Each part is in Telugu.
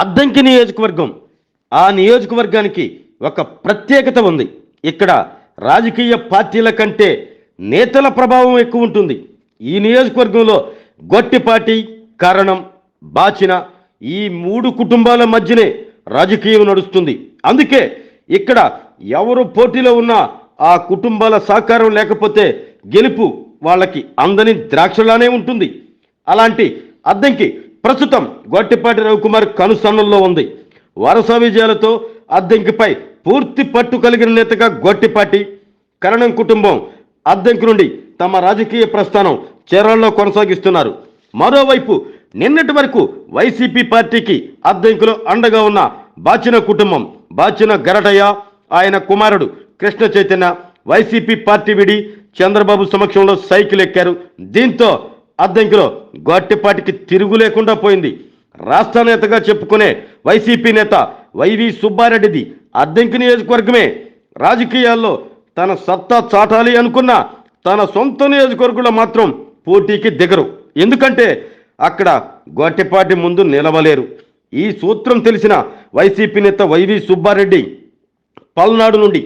అద్దంకి నియోజకవర్గం. ఆ నియోజకవర్గానికి ఒక ప్రత్యేకత ఉంది. ఇక్కడ రాజకీయ పార్టీల కంటే నేతల ప్రభావం ఎక్కువ ఉంటుంది. ఈ నియోజకవర్గంలో గొట్టిపాటి కరణం బాచిన ఈ మూడు కుటుంబాల మధ్యనే రాజకీయం నడుస్తుంది. అందుకే ఇక్కడ ఎవరు పోటీలో ఉన్నా ఆ కుటుంబాల సహకారం లేకపోతే గెలుపు వాళ్ళకి అందని ద్రాక్షలానే ఉంటుంది. అలాంటి అద్దంకి ప్రస్తుతం గొట్టిపాటి రవికుమార్ కనుసన్నల్లో ఉంది. వరుస విజయాలతో అద్దెంకిపై పూర్తి పట్టు కలిగిన నేతగా గొట్టిపాటి కరణం కుటుంబం అద్దెంకు నుండి తమ రాజకీయ ప్రస్థానం చీరల్లో కొనసాగిస్తున్నారు. మరోవైపు నిన్నటి వరకు వైసీపీ పార్టీకి అద్దెంకులో అండగా ఉన్న బాచిన కుటుంబం బాచిన గరటయ్య ఆయన కుమారుడు కృష్ణ చైతన్య వైసీపీ పార్టీ విడి చంద్రబాబు సమక్షంలో సైకిల్ ఎక్కారు. దీంతో అద్దంకిలో గట్టిపాటికి తిరుగు లేకుండా పోయింది. రాష్ట్ర నేతగా చెప్పుకునే వైసీపీ నేత వైవి సుబ్బారెడ్డిది అద్దంకి నియోజకవర్గమే. రాజకీయాల్లో తన సత్తా చాటాలి అనుకున్న తన సొంత నియోజకవర్గంలో మాత్రం పోటీకి దిగరు. ఎందుకంటే అక్కడ గొట్టిపాటి ముందు నిలవలేరు. ఈ సూత్రం తెలిసిన వైసీపీ నేత వైవి సుబ్బారెడ్డి పల్నాడు నుండి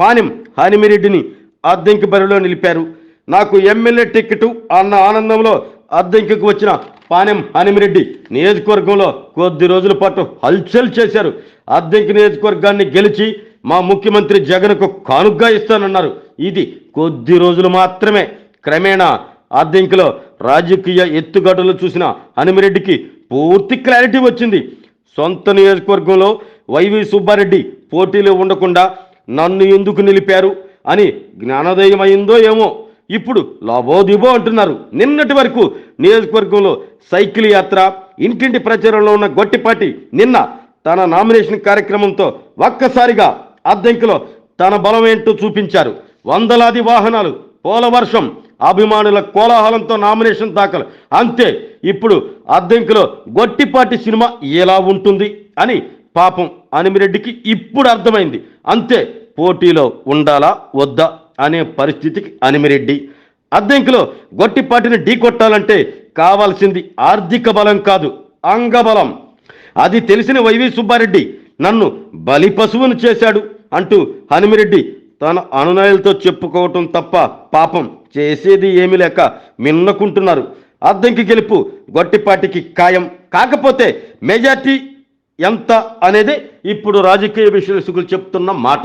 పానెం హానిమిరెడ్డిని అద్దెంకి బరిలో నిలిపారు. నాకు ఎమ్మెల్యే టికెట్ అన్న ఆనందంలో అద్దెంకికి వచ్చిన పానెం హనిమిరెడ్డి నియోజకవర్గంలో కొద్ది రోజుల పాటు హల్చల్ చేశారు. అద్దెంకి నియోజకవర్గాన్ని గెలిచి మా ముఖ్యమంత్రి జగన్కు కానుగ్గా ఇస్తానన్నారు. ఇది కొద్ది రోజులు మాత్రమే. క్రమేణా అద్దెంకిలో రాజకీయ ఎత్తుగడలు చూసిన హనుమిరెడ్డికి పూర్తి క్లారిటీ వచ్చింది. సొంత నియోజకవర్గంలో వైవి సుబ్బారెడ్డి పోటీలో ఉండకుండా నన్ను ఎందుకు నిలిపారు అని జ్ఞానోదయం అయిందో ఏమో. ఇప్పుడు లాభోదిబో అంటున్నారు. నిన్నటి వరకు నియోజకవర్గంలో సైకిల్ యాత్ర ఇంటింటి ప్రచారంలో ఉన్న గొట్టిపాటి నిన్న తన నామినేషన్ కార్యక్రమంతో ఒక్కసారిగా అద్దెంకిలో తన బలం ఏంటో చూపించారు. వందలాది వాహనాలు పోలవర్షం అభిమానుల కోలాహలంతో నామినేషన్ దాఖలు. అంతే ఇప్పుడు అద్దెంకిలో గొట్టిపాటి సినిమా ఎలా ఉంటుంది అని పాపం అనిమిరెడ్డికి ఇప్పుడు అర్థమైంది. అంతే పోటీలో ఉండాలా వద్దా? అనే పరిస్థితికి అనిమిరెడ్డి. అద్దెంకిలో గొట్టిపాటిని ఢీకొట్టాలంటే కావాల్సింది ఆర్థిక బలం కాదు అంగబలం. అది తెలిసిన వైవి సుబ్బారెడ్డి నన్ను బలి పశువును చేశాడు అంటూ హనుమిరెడ్డి తన అనునాయులతో చెప్పుకోవటం తప్ప పాపం చేసేది ఏమీ లేక మిన్నకుంటున్నారు. అద్దంకి గెలుపు గొట్టిపాటికి ఖాయం. కాకపోతే మెజార్టీ ఎంత అనేది ఇప్పుడు రాజకీయ విశ్లేషకులు చెప్తున్న మాట.